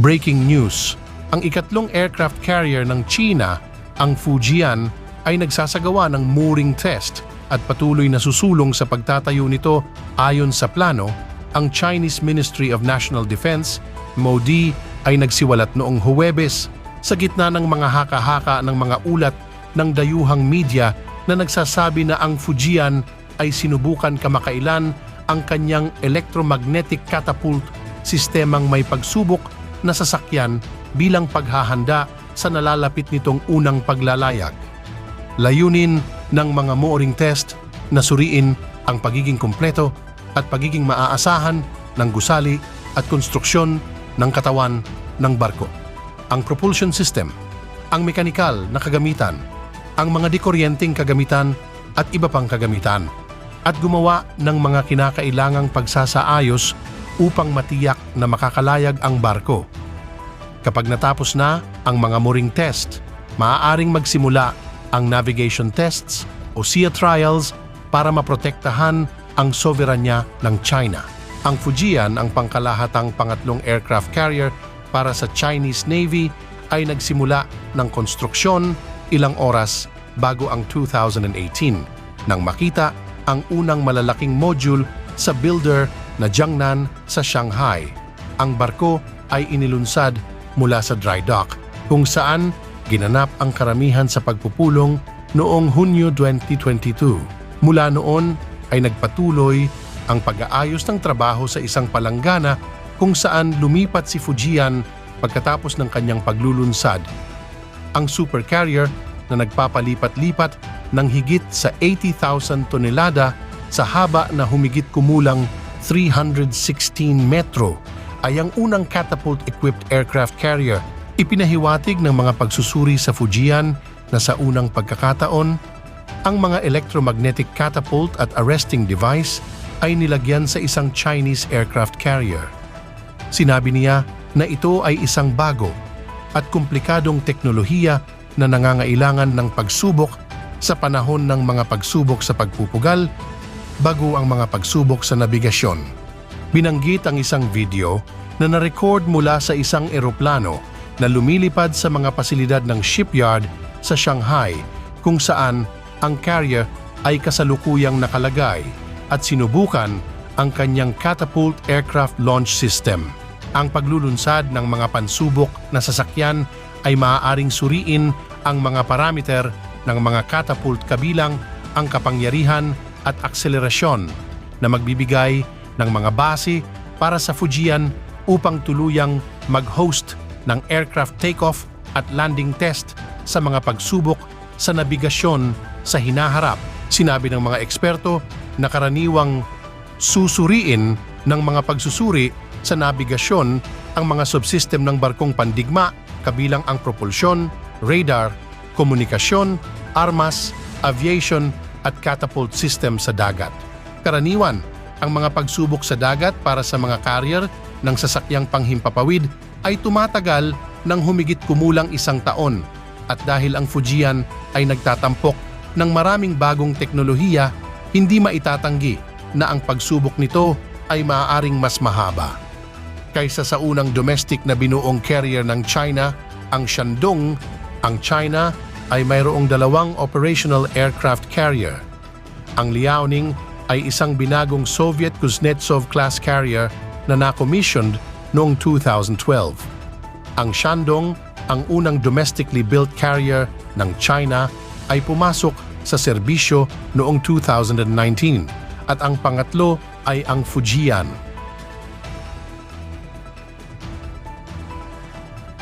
Breaking news. Ang ikatlong aircraft carrier ng China, ang Fujian, ay nagsasagawa ng mooring test at patuloy na susulong sa pagtatayo nito ayon sa plano, ang Chinese Ministry of National Defense, MOD, ay nagsiwalat noong Huwebes sa gitna ng mga haka-haka ng mga ulat ng dayuhang media na nagsasabi na ang Fujian ay sinubukan kamakailan ang kanyang electromagnetic catapult sistemang may pagsubok na sasakyan bilang paghahanda sa nalalapit nitong unang paglalayag. Layunin ng mga mooring test na suriin ang pagiging kumpleto at pagiging maaasahan ng gusali at konstruksyon ng katawan ng barko. Ang propulsion system, ang mekanikal na kagamitan, ang mga dikuryenteng kagamitan at iba pang kagamitan at gumawa ng mga kinakailangang pagsasaayos upang matiyak na makakalayag ang barko. Kapag natapos na ang mga mooring test, maaaring magsimula ang navigation tests o sea trials para maprotektahan ang soberanya ng China. Ang Fujian, ang pangkalahatang pangatlong aircraft carrier para sa Chinese Navy, ay nagsimula ng konstruksyon ilang oras bago ang 2018 nang makita ang unang malalaking module sa builder na Jiangnan sa Shanghai. Ang barko ay inilunsad mula sa dry dock kung saan ginanap ang karamihan sa pagpupulong noong Hunyo 2022. Mula noon ay nagpatuloy ang pag-aayos ng trabaho sa isang palanggana kung saan lumipat si Fujian pagkatapos ng kanyang paglulunsad. Ang supercarrier na nagpapalipat-lipat ng higit sa 80,000 tonelada sa haba na humigit kumulang 316 metro ay ang unang catapult-equipped aircraft carrier. Ipinahiwatig ng mga pagsusuri sa Fujian na sa unang pagkakataon, ang mga electromagnetic catapult at arresting device ay nilagyan sa isang Chinese aircraft carrier. Sinabi niya na ito ay isang bago at komplikadong teknolohiya na nangangailangan ng pagsubok sa panahon ng mga pagsubok sa pagpupugal bago ang mga pagsubok sa nabigasyon. Binanggit ang isang video na na-record mula sa isang eroplano na lumilipad sa mga pasilidad ng shipyard sa Shanghai kung saan ang carrier ay kasalukuyang nakalagay at sinubukan ang kanyang catapult aircraft launch system. Ang paglulunsad ng mga pansubok na sasakyan ay maaaring suriin ang mga parameter ng mga catapult kabilang ang kapangyarihan at akselerasyon na magbibigay ng mga base para sa Fujian upang tuluyang mag-host ng aircraft takeoff at landing test sa mga pagsubok sa nabigasyon sa hinaharap. Sinabi ng mga eksperto na karaniwang susuriin ng mga pagsusuri sa nabigasyon ang mga subsystem ng barkong pandigma kabilang ang propulsyon, radar, komunikasyon, armas, aviation at catapult system sa dagat. Karaniwan, ang mga pagsubok sa dagat para sa mga carrier ng sasakyang panghimpapawid ay tumatagal ng humigit kumulang isang taon at dahil ang Fujian ay nagtatampok ng maraming bagong teknolohiya, hindi maitatanggi na ang pagsubok nito ay maaaring mas mahaba. Kaysa sa unang domestic na binuong carrier ng China, ang Shandong, ang China ay mayroong dalawang operational aircraft carrier. Ang Liaoning ay isang binagong Soviet Kuznetsov-class carrier na na-commissioned noong 2012. Ang Shandong, ang unang domestically built carrier ng China, ay pumasok sa serbisyo noong 2019 at ang pangatlo ay ang Fujian